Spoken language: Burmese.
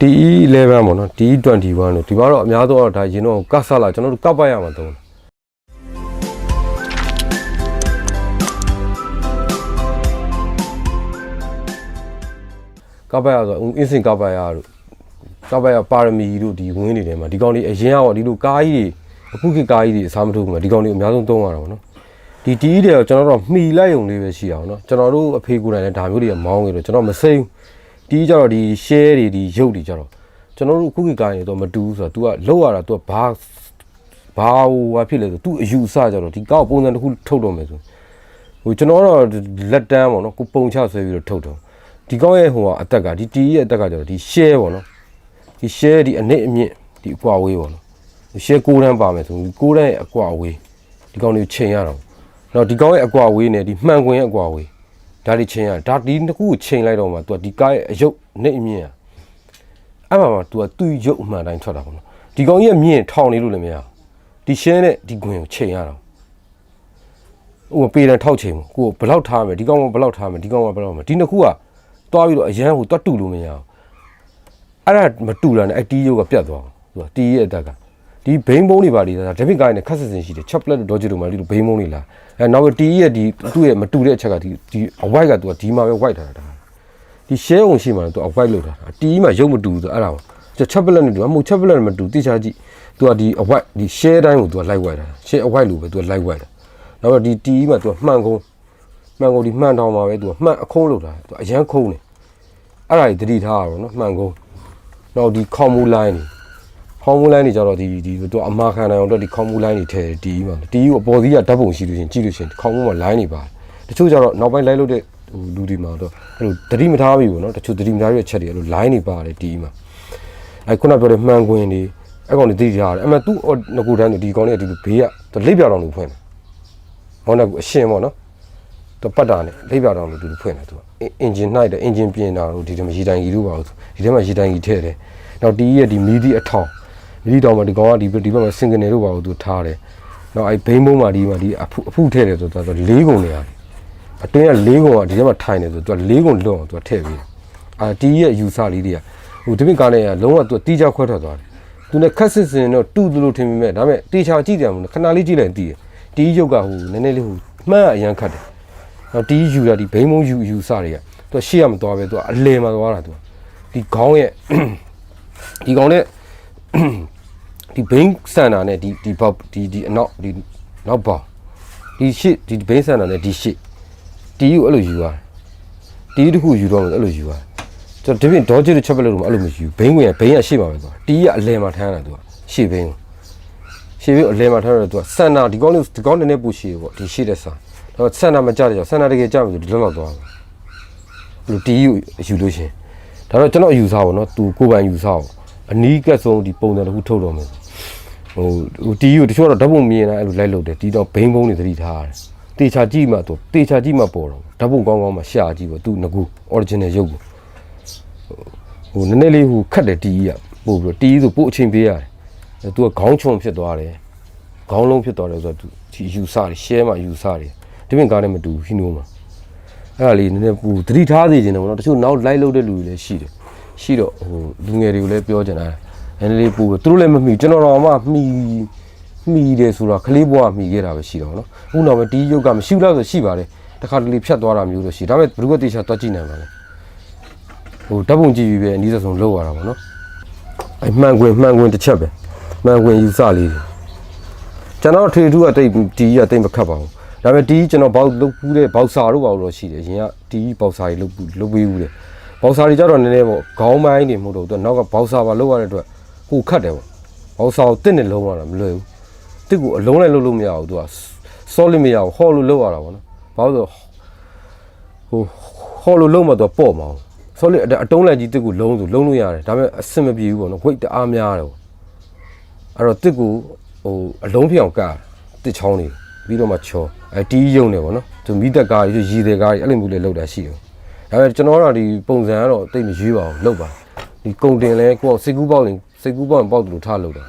TE11 ပေါ့နော် TE21 လို့ဒီမှာတော့အများဆုံးတော့ဒါရင်တော့ကတ်ဆလာကျွန်တော်တို့ကပ်ပတ်ရမှာတုံးတယ်ကပ်ပတ်ရဆိုအင်းစင်ကပ်ပတ်ရတို့ကပ်ပတ်ရပါရမီတို့ဒီဝင်းတွေထဲမှာဒီကောင်တွေအရင်ကတော့ဒီလိုကားကြီးတွေအခုခေတ်ကားကြီးတွေအစားမထုတ်ဘူးမှာဒီကောင်တွေအများဆုံးသုံးရတာပေါ့နော်ဒီ TE တွေတော့ကျွန်တော်တို့မှီလိုက်ုံလေးပဲရှိအောင်နော်ကျွန်တော်တို့အဖေကိုယ်တိုင်လည်းဒါမျိုးတွေကမောင်းနေတော့ကျွန်တော်မစိမ့် ဒီကြတော့ဒီ share တွေဒီရုပ်တွေကြတော့ကျွန်တော်တို့အခုခေတ်ကားတွေတော့မတူဘူးဆိုတော့ तू ကလောက်ရတာ तू ကဘာဘာဟိုဟာဖြစ်လဲဆို तू အယူအဆကြတော့ဒီကောက်ပုံစံတစ်ခုထုတ်တော့မယ်ဆိုဟိုကျွန်တော်တော့လက်တန်းပေါ့နော်ကိုပုံချဆွဲပြီးတော့ထုတ်တော့ဒီကောက်ရဲ့ဟိုဟာအသက်ကဒီ TE ရဲ့အသက်ကကြတော့ဒီ share ပေါ့နော်ဒီ share ဒီအနစ်အမြင့်ဒီအကွာဝေးပေါ့နော် share 6တန်းပါမယ်ဆို6တန်းရဲ့အကွာဝေးဒီကောင်လေးချိန်ရတော့နော်ဒီကောင်ရဲ့အကွာဝေးနဲ့ဒီမှန်ခွင်ရဲ့အကွာဝေး ဒါဒီချိန်ရဒါဒီတစ်ခုကိုချိန်လိုက်တော့မှ तू ဒီကားရဲ့အယုတ်နဲ့အမြင့်อ่ะအဲ့မှာမှ तू ကသူ့ရုပ်အမှန်တိုင်းထွက်တာပေါ့နော်ဒီကောင်ကြီးကမြင့်ထောင်နေလို့လည်းမရဘူးဒီရှင်းနဲ့ဒီခွင်ကိုချိန်ရတော့ဟိုပေတန်ထောက်ချိန်ကိုကိုဘယ်လောက်ထားမယ်ဒီကောင်ကဘယ်လောက်ထားမယ်ဒီကောင်ကဘယ်လောက်မယ်ဒီနှစ်ခုကတွားပြီးတော့အရန်ဟိုတွတ်တူလို့မရဘူးအဲ့ဒါမတူတာနဲ့အတီးရုပ်ကပြတ်သွားသူကတီးရဲ့အတက်က ဒီဘိန်းဘုံတွေပါလေဒါဒက်ဘစ်ကိုင်းနဲ့ခက်ဆစ်စင်ရှိတယ် chocolate ဒေါ်ဂျီတို့မှာဒီလိုဘိန်းဘုံတွေလာအဲနောက်တီးရဲ့ဒီသူ့ရဲ့မတူတဲ့အချက်ကဒီဒီအဝိုက်ကသူကဒီမှာပဲ white ထားတာဒီ share ုံရှိမှတော့သူအဝိုက်လောက်တာတီးမှာရုပ်မတူဘူးဆိုအဲ့ဒါပေါ့ chocolate နဲ့တူအမို့ chocolate နဲ့မတူတိချာကြည့်သူကဒီအဝိုက်ဒီ share တိုင်းကိုသူက light white တာ share အဝိုက်လို့ပဲသူက light white တာနောက်တော့ဒီတီးမှာသူကမှန်ကုန်းမှန်ကုန်းဒီမှန်တောင်မှာပဲသူကမှန်အခုံးလောက်တာသူအရန်ခုံးနေအဲ့ဒါကြီးတတိထားရတော့နော်မှန်ကုန်းနောက်ဒီခေါမူ line တွေ ခေါမူ line တွေကြတော့ဒီဒီသူအမာခံနိုင်အောင်တော့ဒီခေါမူ line တွေထည့်တီးမှာတီးကိုအပေါ်စီးကဓာတ်ပုံရှိလို့ရှင်ကြည့်လို့ရှင်ခေါမူမှာ line တွေပါတယ်တချို့ကြတော့နောက်ပိုင်း line လုပ်တဲ့ဟိုလူတွေမှာတော့အဲ့လိုတတိမထားပြီပေါ့နော်တချို့တတိမထားရတဲ့ချက်တွေအဲ့လို line တွေပါတယ်တီးမှာအဲ့ခုနပြောတဲ့မှန်ကွင်းတွေအဲ့ကောင်တွေသိကြရတယ်အဲ့မဲ့သူ့ငကူတန်းတွေဒီကောင်တွေကဒီလိုဘေးကသူလိပ်ပြောင်တော်လို့ဖွင့်တယ်ဟောနေအရှင်ပေါ့နော်သူပတ်တာနဲ့လိပ်ပြောင်တော်လို့ဒီလိုဖွင့်တယ်သူကအင်ဂျင်နှိုက်တယ်အင်ဂျင်ပြင်တာလို့ဒီထဲမှာရေတိုင်ကြီးလို့ပါဘူးဒီထဲမှာရေတိုင်ကြီးထည့်တယ်နောက်တီးရဲ့ဒီမီဒီအထောင်မီ ဒီတောင်မှာဒီကောင်ကဒီဒီဘက်မှာစင်ကနေလို့ပါဘူးသူထားတယ်နောက်အဲ့ဘိန်းဘုံမှာဒီမှာဒီအဖုအဖုထည့်တယ်ဆိုတော့သူလေးကုန်နေရတယ်အတွင်းက၄ကုံကဒီထဲမှာထိုင်နေဆိုသူက၄ကုံလွတ်အောင်သူကထည့်ပြီးအာတီးရဲ့ယူဆလေးတွေကဟိုဒီပင်ကားနဲ့ကလုံးဝသူကတီးချခွဲထွက်သွားတယ်သူနဲ့ခက်စစ်စင်တော့တူတူလို့ထင်မိမဲ့ဒါပေမဲ့တေချာကြည့်တယ်မလို့ခဏလေးကြည့်လိုက်တီးတယ်တီးရုပ်ကဟိုနည်းနည်းလေးဟိုမှန်းအရန်ခတ်တယ်နောက်တီးယူတာဒီဘိန်းမုံယူယူဆတွေကသူကရှေ့ရမသွားပဲသူကအလဲမှာသွားတာသူကဒီခေါင်းရဲ့ဒီကောင်နဲ့ ဒီဘိန်းစန်တာနဲ့ဒီဒီဘောက်ဒီဒီအနောက်ဒီနောက်ဘောက်ဒီရှစ်ဒီဘိန်းစန်တာနဲ့ဒီရှစ်တီးကိုအဲ့လိုယူရတယ်တီးတစ်ခုယူတော့မယ်အဲ့လိုယူရတယ်ကျွန်တော်ဒီပြင်ဒေါ်ဂျစ်ချက်ပလက်လို့အဲ့လိုမယူဘိန်းဝင်ကဘိန်းကရှေ့မှာပဲသွားတီးကအလဲမှာထမ်းတာသူကရှေ့ဘိန်းကိုရှေ့ဘိန်းအလဲမှာထမ်းတော့သူကစန်နာဒီကောင်းလေးဒီကောင်းနည်းနည်းပူရှေ့ပေါ့ဒီရှေ့တဲ့ဆန်တော့စန်နာမကြတဲ့ကြောင့်စန်နာတကယ်ကြပြီဒီလောက်လောက်သွားတယ်ဘလို့တီးကိုယူလို့ရှင်ဒါတော့ကျွန်တော်ယူစားပါတော့သူကိုပိုင်ယူစားပါအနီးကက်ဆုံးဒီပုံစံတစ်ခုထုတ်တော့မယ် ဟိုဟိုတီးကိုတချို့တော့ဓာတ်ပုံမြင်လာအဲ့လိုလိုက်လို့တယ်တီးတော့ဘိန်းဘုံတွေသတိထားရတယ်တေချာကြည့်မှသူတေချာကြည့်မှပေါ်တော့ဓာတ်ပုံကောင်းကောင်းမှရှာကြည့်ပေါ့သူငကူ original ရုပ်ကိုဟိုနည်းနည်းလေးဟိုခတ်တယ်တီးကြီးကပို့ပြီးတော့တီးဆိုပို့အချိန်ပေးရတယ်သူကခေါင်းချုံဖြစ်သွားတယ်ခေါင်းလုံးဖြစ်သွားတယ်ဆိုတော့သူဒီယူဆတယ် share မှာယူဆတယ်ဒီပြင်ကားနဲ့မတူဟီနိုမှာအဲ့ဒါလေးနည်းနည်းပူသတိထားစေချင်တယ်ပေါ့နော်တချို့နောက် live လုပ်တဲ့လူတွေလည်းရှိတယ်ရှိတော့ဟိုလူငယ်တွေကိုလည်းပြောချင်တာ နည်းနည်းလေးပူသူတို့လည်းမမှီကျွန်တော်တော့မှမှီမှီတယ်ဆိုတော့ကလေးဘွားမှီခဲ့တာပဲရှိတော့နော်အခုနောက်ပဲဒီရုပ်ကမရှိဘူးလားဆိုရှိပါတယ်တခါတလေဖြတ်သွားတာမျိုးလို့ရှိဒါပေမဲ့ဘယ်သူကတေချာတွက်ကြည့်နိုင်ပါလဲဟိုဓာတ်ပုံကြည့်ပြီးပဲအနည်းဆုံးလောက်ရတာပေါ့နော်အဲမှန်ခွင်မှန်ခွင်တစ်ချက်ပဲမှန်ခွင်ယူစလေးတွေကျွန်တော်ထေထူးကတိတ်ဒီကြီးကတိတ်မခတ်ပါဘူးဒါပေမဲ့ဒီကျွန်တော်ဘောက်လုတ်ဘူးတဲ့ဘောက်စာတို့ဘောက်လို့ရှိတယ်အရင်ကဒီဘောက်စာကြီးလုတ်ဘူးလုတ်ပြီးဘူးတဲ့ဘောက်စာတွေကြတော့နည်းနည်းပေါ့ခေါင်းပိုင်းတွေမဟုတ်တော့သူနောက်ကဘောက်စာပါလုတ်ရတဲ့အတွက် ဟိုခတ်တယ်ပေါ့ဘောက်စာကိုတစ်နဲ့လုံးရတာမလွယ်ဘူးတစ်ကိုအလုံးလိုက်လုပ်လို့မရဘူးသူက solid မရဘူးဟော်လို့လုပ်ရတာပေါ့နော်ဘာလို့ဆိုဟိုဟော်လို့လုပ်မှသူကပေါ့မအောင် solid အတုံးလိုက်ကြီးတစ်ကိုလုံးဆိုလုံးလို့ရတယ်ဒါပေမဲ့အဆင်မပြေဘူးပေါ့နော် weight တအားများတယ်ပေါ့အဲ့တော့တစ်ကိုဟိုအလုံးဖြစ်အောင်ကတစ်ချောင်းနေပြီးတော့မှချောအဲတီးယုံနေပေါ့နော်သူမိသက်ကားကြီးရီတဲ့ကားကြီးအဲ့လိုမျိုးလေးလောက်တာရှိတယ်ဒါပေမဲ့ကျွန်တော်တို့ကဒီပုံစံကတော့တိတ်မရွေးပါဘူးလောက်ပါဒီကုံတင်လဲကိုယ်စိတ်ကူးပေါက်ရင် စိတ်ကူးပေါက်ရင်ပေါက်တယ်လို့ထားလောက်တာ